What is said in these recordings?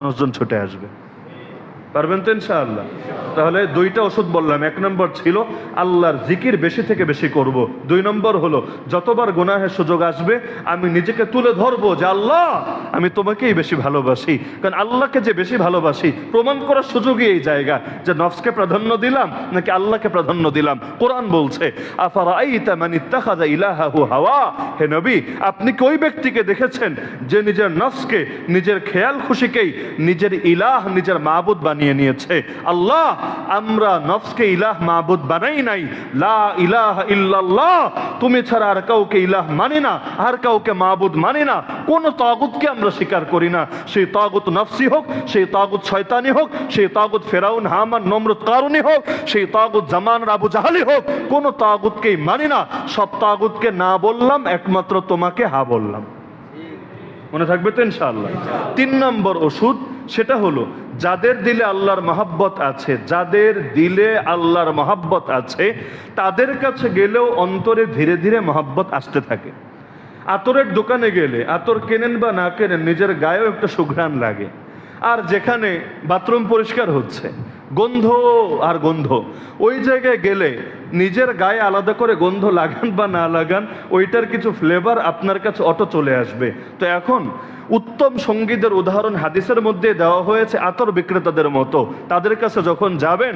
মানুষজন ছুটে আসবে। পারবেন তো ইনশাআল্লাহ। তাহলে দুইটা ওষুধ বললাম, এক নম্বর ছিল আল্লাহর জিকির বেশি থেকে বেশি করব। দুই নম্বর হলো, যতবার গুনাহের সুযোগ আসবে, আমি নিজেকে তুলে ধরবো যে আল্লাহ, আমি তোমাকেই বেশি ভালোবাসি। কারণ আল্লাহকে যে বেশি ভালোবাসি, প্রমাণ করার সুযোগই এই জায়গা যে নফসকে প্রাধান্য দিলাম নাকি আল্লাহকে প্রাধান্য দিলাম। কোরআন বলছে হাওয়া? হে নবী, আপনি কি ওই ব্যক্তিকে দেখেছেন যে নিজের নফসকে, নিজের খেয়াল খুশিকেই নিজের ইলাহ, নিজের মাবুদ বানিয়ে নিয়েছে। আল্লাহ, আমরা নফসকে ইলাহ মাবুদ বানাই নাই। লা ইলাহ ইল্লাল্লাহ, তুমি ছাড়া আর কাউকে ইলাহ মানি না, আর কাউকে মাবুদ মানি না। কোন তাগুতকে আমরা স্বীকার করি না। সেই তাগুত নফসি হোক, সেই তাগুত শয়তানি হোক, সেই তাগুত ফেরাউন, হামান, নমরুদ কারণী হোক, সেই তাগুত জামান, আবু জাহালি হোক, কোন তাগুতকেই মানি না। সব তাগুতকে না বললাম, একমাত্র তোমাকে হা বললাম। মনে থাকবে তো ইনশাআল্লাহ। তিন নম্বর ওষুধ সেটা হলো, যাদের দিলে আল্লাহর মহাব্বত আছে, যাদের দিলে আল্লাহর মহাব্বত আছে, তাদের কাছে গেলেও অন্তরে ধীরে ধীরে মহাব্বত আসতে থাকে। আতরের দোকানে গেলে, আতর কেনেন বা না কেনেন, নিজের গায়েও একটা সুঘ্রাণ লাগে। আর যেখানে বাথরুম পরিষ্কার হচ্ছে, গন্ধ আর গন্ধ, ওই জায়গায় গেলে নিজের গায়ে আলাদা করে গন্ধ লাগান বা না লাগান, ওইটার কিছু ফ্লেভার আপনার কাছে অটো চলে আসবে। তো এখন উত্তম সঙ্গীতের উদাহরণ হাদিসের মধ্যে দেওয়া হয়েছে আতর বিক্রেতাদের মতো। তাদের কাছে যখন যাবেন,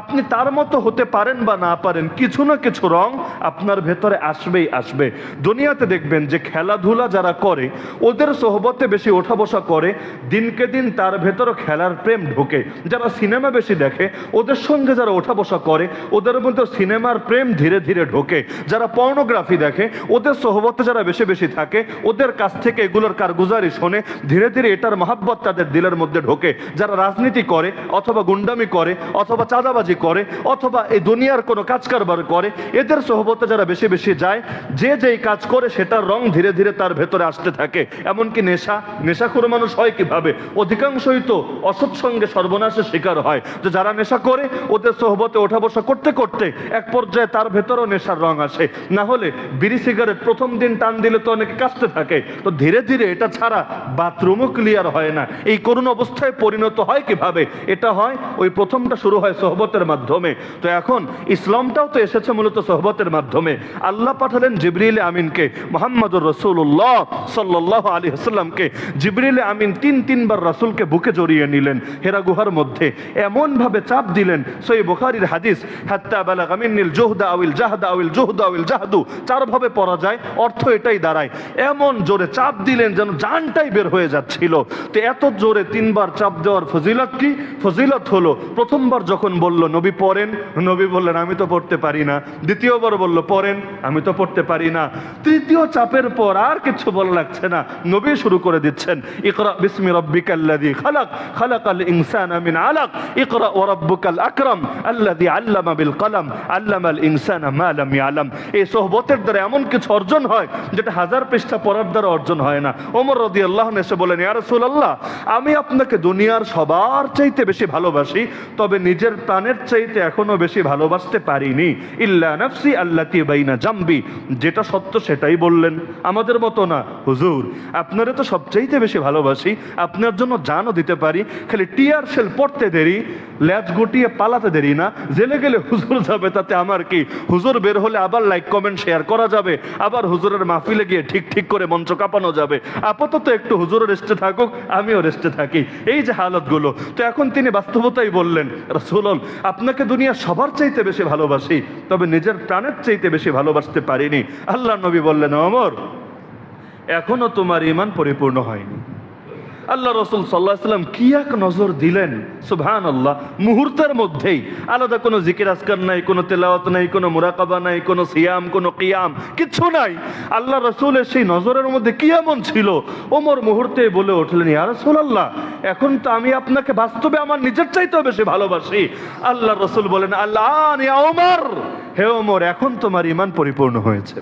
আপনি তার মতো হতে পারেন বা না পারেন, কিছু না কিছু রং আপনার ভেতরে আসবেই আসবে। দুনিয়াতে দেখবেন যে খেলাধুলা যারা করে, ওদের সোহবতে বেশি ওঠা বসা করে, দিনকে দিন তার ভেতরও খেলার প্রেম ঢোকে। যারা সিনেমা বেশি দেখে, ওদের সঙ্গে যারা ওঠা বসা করে, ওদের মধ্যে সিনেমার প্রেম ধীরে ধীরে ঢোকে। যারা পর্নোগ্রাফি দেখে, ওদের সোহবতে যারা বেশি বেশি থাকে, ওদের কাছ থেকে এগুলোর কারগুজারি শোনে, ধীরে ধীরে এটার মহাব্বত তাদের দিলের মধ্যে ঢোকে। যারা রাজনীতি করে, অথবা গুন্ডামি করে, অথবা চাঁদাবাজি করে, অথবা এই দুনিয়ার কোনো কাজ কারবার করে, এদের সোহবতে যারা বেশি বেশি যায়, যে যেই কাজ করে, সেটার রং ধীরে ধীরে তার ভেতরে আসতে থাকে। এমনকি নেশা, নেশাখোর মানুষ হয় কীভাবে? অধিকাংশই তো অসৎ সঙ্গে সর্বনাশের শিকার হয়। যে যারা নেশা করে, ওদের সহবতে ওঠা বসা করতে করতে এক পর্যায়ে তার ভেতরেও নেশার রং আসে। না হলে বিড়ি সিগারেট প্রথম দিন টান দিলে তো অনেকে কাশতে থাকে। তো ধীরে ধীরে এটা ছাড়া বাথরুমও ক্লিয়ার হয় না। এই করুণ অবস্থায় পরিণত হয় কীভাবে? এটা হয়, ওই প্রথমটা শুরু হয় সোহবতের মাধ্যমে। তো এখন ইসলামটাও তো এসেছে মূলত সোহবতের মাধ্যমে। আল্লাহ পাঠালেন জিবরিল আমিনকে, মোহাম্মদুর রসুল্লাহ সাল্লাহ আলী হাসাল্লামকে জিবরিল আমিন তিন তিনবার রাসুলকে বুকে জড়িয়ে নিলেন হেরা গুহার মধ্যে। এমনভাবে চাপ দিলেন, সই বুখারির হাদিস, হাত্তা বালা জোহদা আউল জাহদা আউল জোহদা আউল জাহাদু। চারভাবে পড়া যায়, অর্থ এটাই দাঁড়ায়। এমন জোরে চাপ দিলেন যেন জানটাই বের হয়ে যাচ্ছিল। তো এত জোরে তিনবার চাপ দেওয়ার ফজিলত কি? ফজিলত হলো, প্রথমবার যখন বলল, নবী পড়েন? নবী বললেন, আমি তো পড়তে পারি না। দ্বিতীয়বার বলল, পড়েন, আমি তো পড়তে পারি না। তৃতীয় চাপের পর আর কিছু বলা লাগছে না। নবী শুরু করে দিচ্ছেন, ইকরা বিসমি রব্বিকাল্লাযী খালাক, খালাকাল ইনসানা মিন আলাক, ইকরা ওয়া রাব্বুকাল আকরাম, আল্লাযী আল্লামা বিল কলম, আল্লামাল ইনসানা মা লাম ইয়ালাম। এই সোহবতের দ্বারা এমন কিছু অর্জন হয়, যেটা হাজার পৃষ্ঠা পড়ার দ্বারা অর্জন হয় না। ওমর এসে বলেন, ইয়া রাসূলুল্লাহ, আমি আপনাকে দুনিয়ার সবার চাইতে বেশি ভালোবাসি, তবে নিজের প্রাণের চাইতে এখনও বেশি ভালোবাসতে পারিনি। ইল্লা নাফসি বাইনা জাম্বি। যেটা সত্য সেটাই বললেন। আমাদের মতো না, হুজুর, আপনারে তো সবচাইতে বেশি ভালোবাসি, আপনার জন্য জানও দিতে পারি, খালি টিয়ার সেল পড়তে দেরি, ল্যাজ গুটিয়ে পালাতে দেরি না, জেলে গেলে হুজুর যাবে তাতে আমার কি? হুজুর বের হলে আবার লাইক কমেন্ট শেয়ার করা যাবে, আবার হুজুরের মাহফিলে গিয়ে ঠিক ঠিক করে মঞ্চ কাঁপানো যাবে। আপাতত একটু হুজুরও রেস্টে থাকুক, আমিও রেস্টে থাকি। এই যে হালতগুলো। তো এখন তিনি বাস্তবতাই বললেন রসুল আপনাকে দুনিয়া সবার চাইতে বেশি ভালোবাসি, তবে নিজের প্রাণের চাইতে বেশি ভালোবাসতে পারিনি। আল্লাহ নবী বললেন অমর এখনও তোমার ইমান পরিপূর্ণ হয়নি। আল্লাহ রসুল সাল্লাহ সাল্লাম কি এক নজর দিলেন? সুবহান আল্লাহ মুহূর্তের মধ্যেই আলাদা কোনো জিকির আসকার নাই, কোনো তেলাওয়াত নাই, কোনো মুরাকাবা নাই, কোনো সিয়াম, কোনো কিয়াম কিচ্ছু নাই। আল্লাহ রসুলের সেই নজরের মধ্যে কি এমন ছিল? ওমর মুহূর্তে বলে উঠলেন, ইয়া রসুল আল্লাহ এখন তো আমি আপনাকে বাস্তবে আমার নিজের চাইতেও বেশি ভালোবাসি। আল্লাহ রসুল বলেন, আল্লাহ ওমর, হে ওমর, এখন তোমার ইমান পরিপূর্ণ হয়েছে।